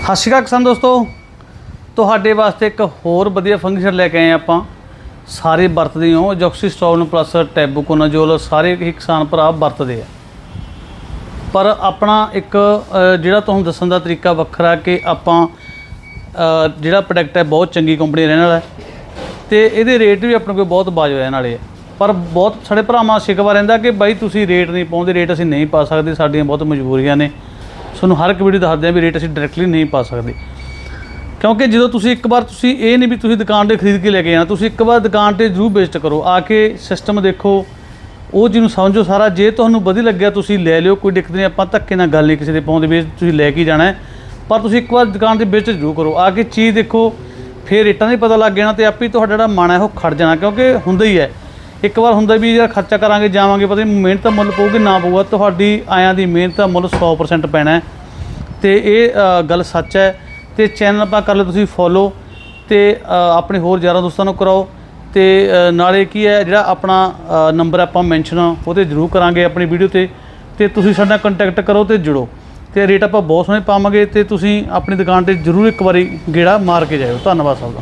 ਸਤਿ ਸ਼੍ਰੀ ਅਕਾਲ ਕਿਸਾਨ ਦੋਸਤੋ। ਤੁਹਾਡੇ ਵਾਸਤੇ ਇੱਕ ਹੋਰ ਵਧੀਆ ਫੰਕਸ਼ਨ ਲੈ ਕੇ ਆਏ ਆਪਾਂ। ਸਾਰੇ ਵਰਤਦੇ ਹੋ ਜੌਕਸੀਸਟੋਨ ਪਲੱਸ ਟੈਬੂਕੋਨਾਜੋਲ ਸਾਰੇ ਹੀ ਕਿਸਾਨ ਭਰਾ ਵਰਤਦੇ ਆ। ਪਰ ਆਪਣਾ ਇੱਕ ਜਿਹੜਾ ਤੁਹਾਨੂੰ ਦੱਸਣ ਦਾ ਤਰੀਕਾ ਵੱਖਰਾ ਕਿ ਆਪਾਂ ਜਿਹੜਾ ਪ੍ਰੋਡਕਟ ਹੈ ਬਹੁਤ ਚੰਗੀ ਕੰਪਨੀ ਰਹਿਣ ਵਾਲਾ ਹੈ। ਤੇ ਇਹਦੇ ਰੇਟ ਵੀ ਆਪਣੇ ਕੋਲ ਬਹੁਤ ਵਾਜਬ ਰਹਿਣ ਵਾਲੇ ਆ। ਪਰ ਬਹੁਤ ਸਾਡੇ ਭਰਾਵਾਂ ਸ਼ਿਕਵਾ ਰਹਿੰਦਾ ਕਿ ਬਾਈ ਤੁਸੀਂ ਰੇਟ ਨਹੀਂ ਪਾਉਂਦੇ ਰੇਟ ਅਸੀਂ ਨਹੀਂ ਪਾ ਸਕਦੇ, ਸਾਡੀਆਂ ਬਹੁਤ ਮਜਬੂਰੀਆਂ ਨੇ। ਤੁਹਾਨੂੰ ਹਰ ਇੱਕ ਵੀਡੀਓ ਦੱਸਦੇ ਆ ਵੀ ਰੇਟ ਅਸੀਂ ਡਾਇਰੈਕਟਲੀ ਨਹੀਂ ਪਾ ਸਕਦੇ। ਕਿਉਂਕਿ ਜਦੋਂ ਤੁਸੀਂ ਇੱਕ ਵਾਰ ਤੁਸੀਂ ਇਹ ਨਹੀਂ ਵੀ ਤੁਸੀਂ ਦੁਕਾਨ ਤੇ ਖਰੀਦ ਕੇ ਲੈ ਕੇ ਜਾਣਾ, ਤੁਸੀਂ ਇੱਕ ਵਾਰ ਦੁਕਾਨ ਤੇ ਜ਼ਰੂਰ ਵਿਜ਼ਿਟ ਕਰੋ। ਆ ਕੇ ਸਿਸਟਮ ਦੇਖੋ, ਉਹ ਜਿਹਨੂੰ ਸਮਝੋ ਸਾਰਾ, ਜੇ ਤੁਹਾਨੂੰ ਵਧੀਆ ਲੱਗਿਆ ਤੁਸੀਂ ਲੈ ਲਿਓ, ਕੋਈ ਦਿੱਕਤ ਨਹੀਂ, ਆਪਾਂ ਧੱਕੇ ਨਾਲ ਗੱਲ ਨਹੀਂ ਕਿਸੇ ਦੇ ਪਾਉਂਦੇ ਵੀ ਤੁਸੀਂ ਲੈ ਕੇ ਜਾਣਾ ਪਰ ਤੁਸੀਂ ਇੱਕ ਵਾਰ ਦੁਕਾਨ ਤੇ ਵਿਜ਼ਿਟ ਜ਼ਰੂਰ ਕਰੋ। ਆ ਕੇ ਚੀਜ਼ ਦੇਖੋ, ਫਿਰ ਰੇਟਾਂ ਦਾ ਪਤਾ ਲੱਗ ਜਾਣਾ ਤੇ ਆਪੇ ਹੀ ਤੁਹਾਡਾ ਜਿਹੜਾ ਮਨ ਹੈ ਉਹ ਖੜ ਜਾਣਾ, ਕਿਉਂਕਿ ਹੁੰਦਾ ਹੀ ਹੈ। ਇੱਕ ਵਾਰ ਹੁੰਦਾ ਵੀ ਯਾਰ ਖਰਚਾ ਕਰਾਂਗੇ, ਜਾਵਾਂਗੇ, ਪਤਾ ਨਹੀਂ ਮਿਹਨਤ ਦਾ ਮੁੱਲ ਪਊਗੀ ਨਾ ਪਊਗਾ, ਤੁਹਾਡੀ ਆਇਆਂ ਦੀ ਮਿਹਨਤ ਦਾ ਮੁੱਲ 100% ਪੈਣਾ ਹੈ। ਤੇ ਇਹ ਗੱਲ ਸੱਚ ਹੈ ਤੇ ਚੈਨਲ ਆਪਾਂ ਕਰ ਲਓ, ਤੁਸੀਂ ਫੋਲੋ ਤੇ ਆਪਣੇ ਹੋਰ ਯਾਰਾਂ ਦੋਸਤਾਂ ਨੂੰ ਕਰਾਓ ਤੇ ਨਾਲੇ ਕੀ ਹੈ, ਜਿਹੜਾ ਆਪਣਾ ਨੰਬਰ ਆਪਾਂ ਮੈਂਸ਼ਨ ਉਹਤੇ ਜ਼ਰੂਰ ਕਰਾਂਗੇ ਆਪਣੀ ਵੀਡੀਓ ਤੇ। ਤੇ ਤੁਸੀਂ ਸਾਡਾ ਕੰਟੈਕਟ ਕਰੋ ਤੇ ਜੁੜੋ। ਤੇ ਰੇਟ ਆਪਾਂ ਬਹੁਤ ਸੋਹਣੇ ਪਾਵਾਂਗੇ ਤੇ ਤੁਸੀਂ ਆਪਣੀ ਦੁਕਾਨ ਤੇ ਜ਼ਰੂਰ ਇੱਕ ਵਾਰੀ ਗੇੜਾ ਮਾਰ ਕੇ ਜਾਇਓ। ਧੰਨਵਾਦ ਸਭ ਦਾ।